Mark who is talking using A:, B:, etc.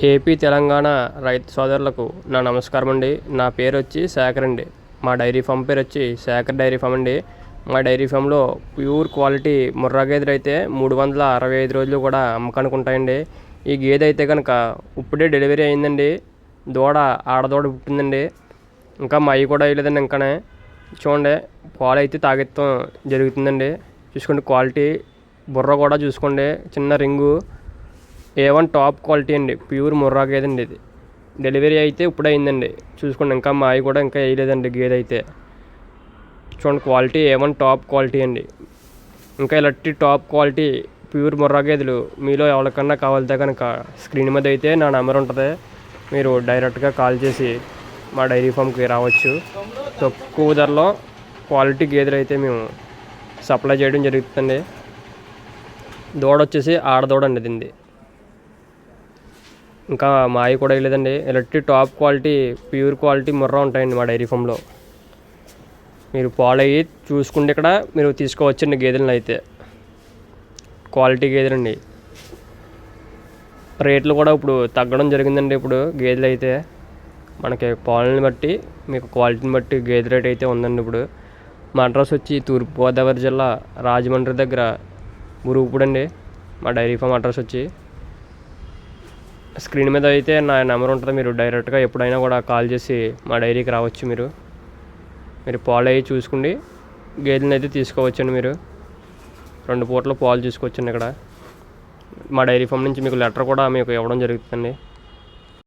A: AP Telangana రైతు సోదరులకు నా నమస్కారం అండి. నా పేరు వచ్చి శేఖర్ అండి. మా డైరీ ఫామ్ పేరు వచ్చి శేఖర్ డైరీ ఫామ్ అండి. మా డైరీ ఫామ్లో ప్యూర్ క్వాలిటీ ముర్రా గేదెలు అయితే మూడు వందల అరవై ఐదు రోజులు కూడా అమ్మకానికి ఉంటాయండి ఈ గేదె అయితే కనుక ఇప్పుడే డెలివరీ అయిందండి. దూడ ఆడదూడ పుట్టిందండి. ఇంకా మై కూడా వేయలేదండి ఇంకానే. చూడండి పాలు అయితే తాగెత్తం జరుగుతుందండి. చూసుకోండి క్వాలిటీ. బుర్ర కూడా చూసుకోండి. చిన్న ring. A one top quality అండి. ప్యూర్ ముర్రా గేదె అండి ఇది. డెలివరీ అయితే ఇప్పుడు అయిందండి చూసుకోండి ఇంకా మాయ కూడా ఇంకా వేయలేదండి గేదె అయితే. చూడండి quality A one top quality అండి. ఇంకా ఇలాంటి టాప్ క్వాలిటీ ప్యూర్ ముర్రా గేదెలు. మీలో ఎవరికన్నా కావాలితే కనుక స్క్రీన్ మీద అయితే నా నెంబర్ ఉంటుంది. మీరు డైరెక్ట్గా కాల్ చేసి మా డైరీ ఫామ్కి రావచ్చు. తక్కువ ధరలో క్వాలిటీ గేదెలు అయితే మేము సప్లై చేయడం జరుగుతుంది దూడ వచ్చేసి ఆడదూడ అండి దీన్ని ఇంకా మాయి కూడా వేయలేదండి ఇలాంటి top quality pure quality Murrah ఉంటాయండి మా డైరీ ఫామ్లో. మీరు పాలయ్యి చూసుకుంటే ఇక్కడ మీరు తీసుకోవచ్చండి గేదెలను అయితే. క్వాలిటీ గేదెలండి. రేట్లు కూడా ఇప్పుడు తగ్గడం జరిగిందండి ఇప్పుడు గేదెలు అయితే. మనకి పాలని బట్టి మీకు క్వాలిటీని బట్టి గేదె రేట్ అయితే ఉందండి ఇప్పుడు. మా అడ్రస్ వచ్చి తూర్పుగోదావరి జిల్లా రాజమండ్రి దగ్గర మురుగుపూడి మా డైరీ ఫామ్ అడ్రస్ వచ్చి. స్క్రీన్ మీద అయితే నా నెంబర్ ఉంటుంది మీరు డైరెక్ట్గా ఎప్పుడైనా కూడా కాల్ చేసి మా డైరీకి రావచ్చు మీరు. మీరు పాలు అవి చూసుకోండి. గేదెలను అయితే తీసుకోవచ్చండి మీరు. రెండు పూటలు పాలు చూసుకోవచ్చండి ఇక్కడ. మా డైరీ ఫామ్ నుంచి మీకు లెటర్ కూడా మీకు ఇవ్వడం జరుగుతుందండి.